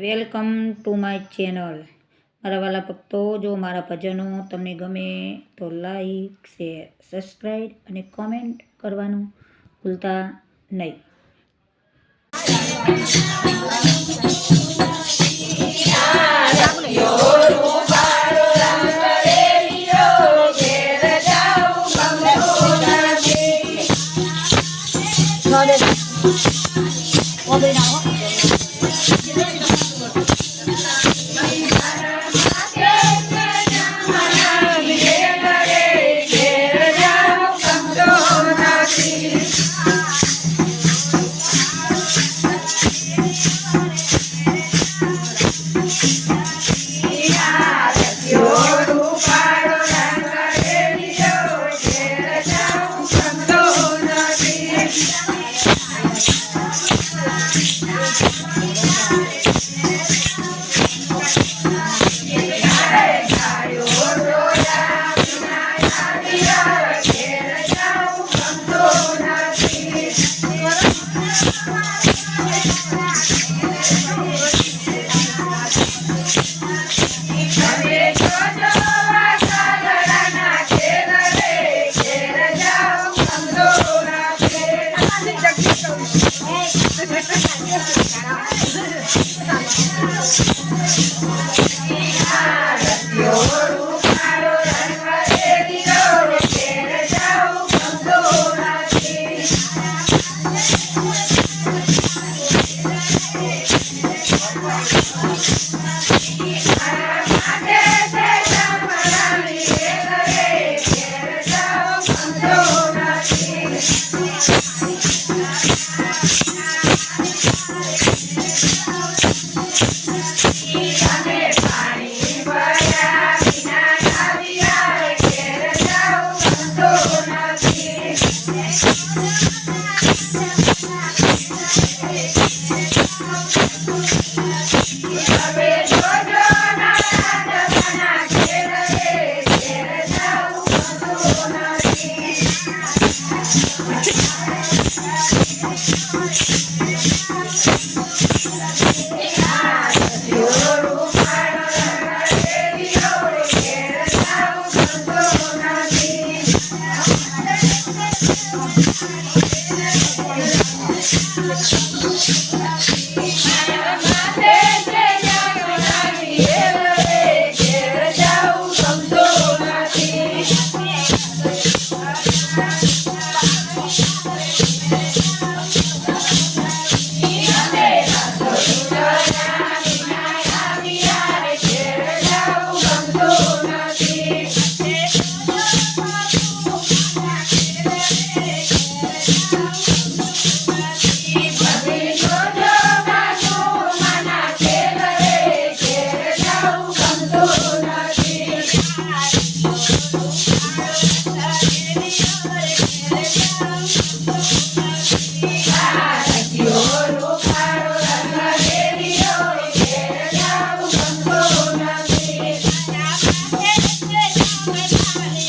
Welcome to my channel. મારા વાલા ભક્તો, જો મારા ભજનો તમને ગમે તો લાઈક, શેર સબસ્ક્રાઈબ અને કોમેન્ટ કરવાનું ભૂલતા નહીં. Thank Your Yeah.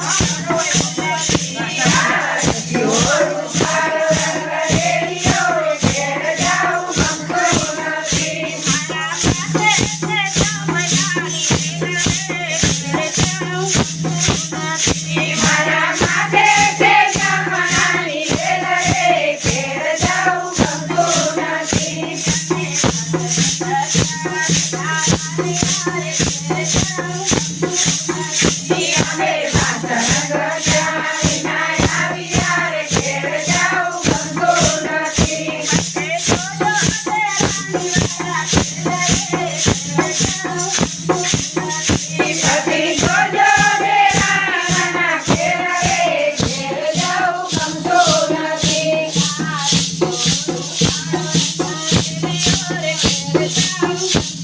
Ah! 心。